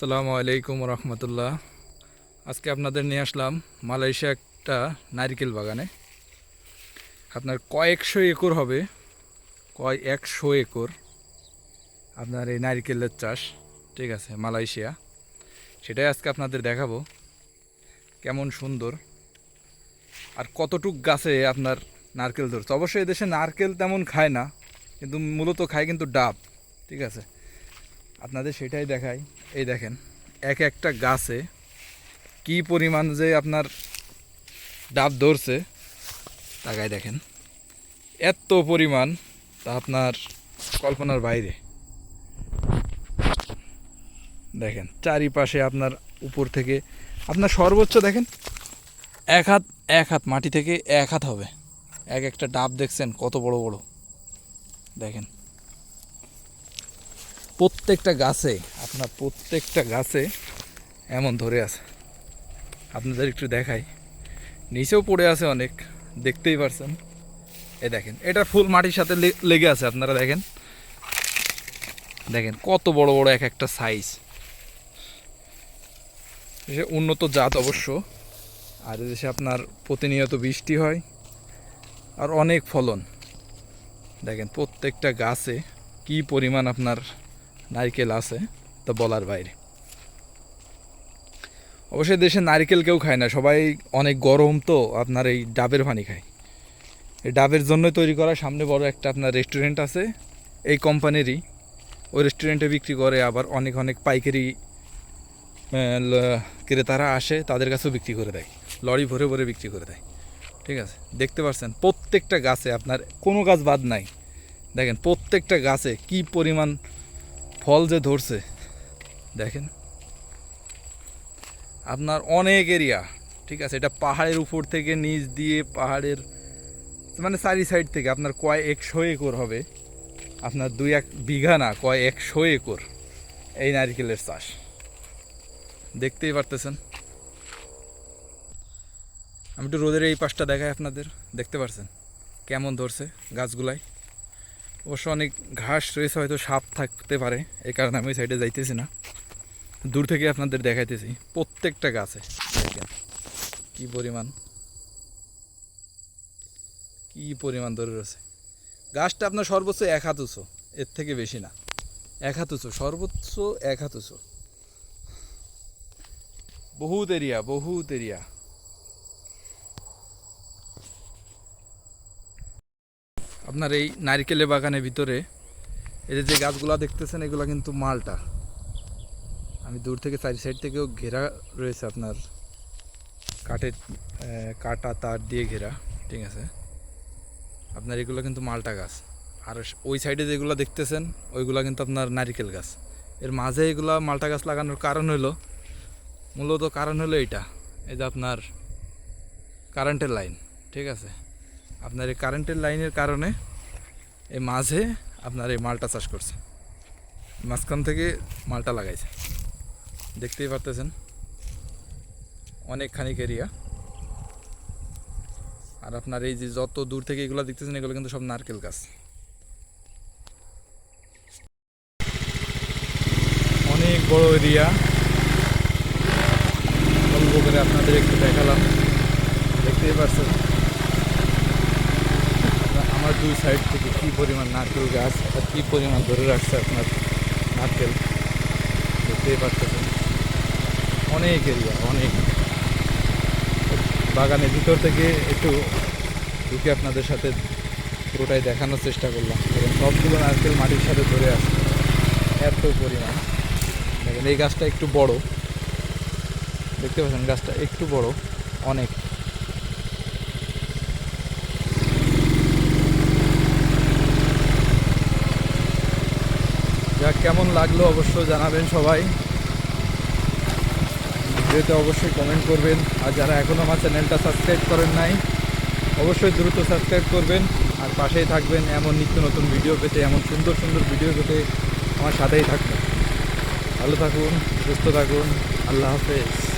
আসসালামু আলাইকুম রহমতুল্লাহ। আজকে আপনাদের নিয়ে আসলাম মালয়েশিয়া একটা নারিকেল বাগানে। আপনার কয়েকশো একর হবে, কয় একশো একর আপনার এই নারিকেলের চাষ, ঠিক আছে, মালয়েশিয়া। সেটাই আজকে আপনাদের দেখাবো, কেমন সুন্দর। আর কতটুক গাছে আপনার নারকেল ধরছে? অবশ্যই এদেশে নারকেল তেমন খায় না, কিন্তু মূলত খায় কিন্তু ডাব, ঠিক আছে। আপনাদের সেটাই দেখাই। এই দেখেন, এক একটা গাছে কি পরিমাণ যে আপনার ডাব ধরছে তাকায় দেখেন। এত পরিমাণ তা আপনার কল্পনার বাইরে। দেখেন, চারিপাশে আপনার উপর থেকে, আপনার সর্বোচ্চ দেখেন, এক হাত এক হাত মাটি থেকে এক হাত হবে। এক একটা ডাব দেখছেন কত বড় বড়। দেখেন প্রত্যেকটা গাছে, আপনার প্রত্যেকটা গাছে এমন ধরে আছে। আপনাদের একটু দেখাই। নিচেও পড়ে আছে অনেক, দেখতেই পারছেন। এ দেখেন, এটা ফুল মাটির সাথে লেগে আছে, আপনারা দেখেন। দেখেন, কত বড় বড় এক একটা সাইজ সে উন্নত জাত অবশ্য। আর এদেশে আপনার প্রতিনিয়ত বৃষ্টি হয়, আর অনেক ফলন। দেখেন, প্রত্যেকটা গাছে কি পরিমাণ আপনার নারকেল আছে, তা বলার বাইরে। অবশ্যই দেশে নারকেল কেউ খায় না, সবাই অনেক গরম তো, আপনার এই ডাবের পানি খায়। এই ডাবের জন্য তৈরি করা সামনে বড় একটা আপনার রেস্টুরেন্ট আছে, এই কোম্পানিরই ওই রেস্টুরেন্টে বিক্রি করে, আবার অনেক অনেক পাইকারি ক্রেতারা আসে, তাদের কাছেও বিক্রি করে দেয়। লরি ভরে ভরে বিক্রি করে দেয়। ঠিক আছে? দেখতে পাচ্ছেন প্রত্যেকটা গাছে আপনার কোনো গাছ বাদ নাই। দেখেন, প্রত্যেকটা গাছে কি পরিমাণ ফল যে ধরছে, দেখেন। আপনার অনেক এরিয়া ঠিক আছে? এটা পাহাড়ের উপর থেকে, নিচ দিয়ে পাহাড়ের মানে চারি সাইড থেকে আপনার কয় একশো একর হবে? আপনার দুই এক বিঘা না, কয় একশো একর এই নারিকেলের চাষ। দেখতেই পারতেছেন? আমি একটু রোদের এই পাশটা দেখাই আপনাদের, দেখতে পারছেন? কেমন ধরছে গাছগুলাই? অবশ্য অনেক ঘাস রয়েছে, হয়তো সাপ থাকতে পারে, এই কারণে আমি ওই সাইডে যাইতেছি না। দূর থেকে আপনাদের দেখাইতেছি, প্রত্যেকটা গাছে। কি পরিমাণ কি পরিমাণ ধরে রয়েছে। গাছটা আপনার সর্বোচ্চ এক হাত উঁচু, এর থেকে বেশি না। এক হাত উঁচু, সর্বোচ্চ এক হাত উঁচু। বহুত এরিয়া বহুত এরিয়া। আপনার এই নারকেলের বাগানের ভিতরে এই যে গাছগুলো দেখতেছেন, এগুলো কিন্তু মালটা। আমি দূর থেকে চারি সাইড থেকেও ঘেরা রয়েছে আপনার কাঠের কাটা তার দিয়ে ঘেরা, ঠিক আছে? আপনার এগুলো কিন্তু মালটা গাছ। আর ওই সাইডে যেগুলো দেখতেছেন, ওইগুলো কিন্তু আপনার নারিকেল গাছ। এর মাঝে এগুলো মালটা গাছ লাগানোর কারণ হলো মূলত কারণ হলো এইটা, এই যে আপনার কারেন্টের লাইন ঠিক আছে? আপনার এই কারেন্টের লাইনের কারণে এই মাঝে আপনার এই মালটা চাষ করছে। মাঝখান থেকে মালটা লাগাইছে। দেখতেই পারতেছেন অনেকখানি এরিয়া আর আপনার এই যে যত দূর থেকে এগুলো দেখতেছেন, এগুলো কিন্তু সব নারকেল গাছ। অনেক বড় এরিয়া অল্প করে আপনাদের একটু দেখালাম। দেখতেই পারছেন। আমার দুই সাইড থেকে কি পরিমাণ নারকেল গাছ আর কী পরিমাণ ধরে রাখছে আপনার নারকেল? দেখতেই পারতেছেন অনেক এরিয়া অনেক। বাগানের ভিতর থেকে একটু ঢুকে আপনাদের সাথে পুরোটাই দেখানোর চেষ্টা করলাম। দেখেন, সবগুলো নারকেল মাটির সাথে ধরে আছে। এত পরিমাণ। দেখেন, এই গাছটা একটু বড়। দেখতে পাচ্ছেন, গাছটা একটু বড়, অনেক। যা কেমন লাগল অবশ্য জানাবেন সবাই। ভিডিওতে অবশ্যই কমেন্ট করবেন। আর যারা এখনও আমার চ্যানেলটা সাবস্ক্রাইব করেন নাই, অবশ্যই দ্রুত সাবস্ক্রাইব করবেন। আর পাশেই থাকবেন এমন নিত্য নতুন ভিডিও পেতে, এমন সুন্দর সুন্দর ভিডিও পেতে আমার সাথেই থাকবেন। ভালো থাকুন, সুস্থ থাকুন, আল্লাহ হাফেজ।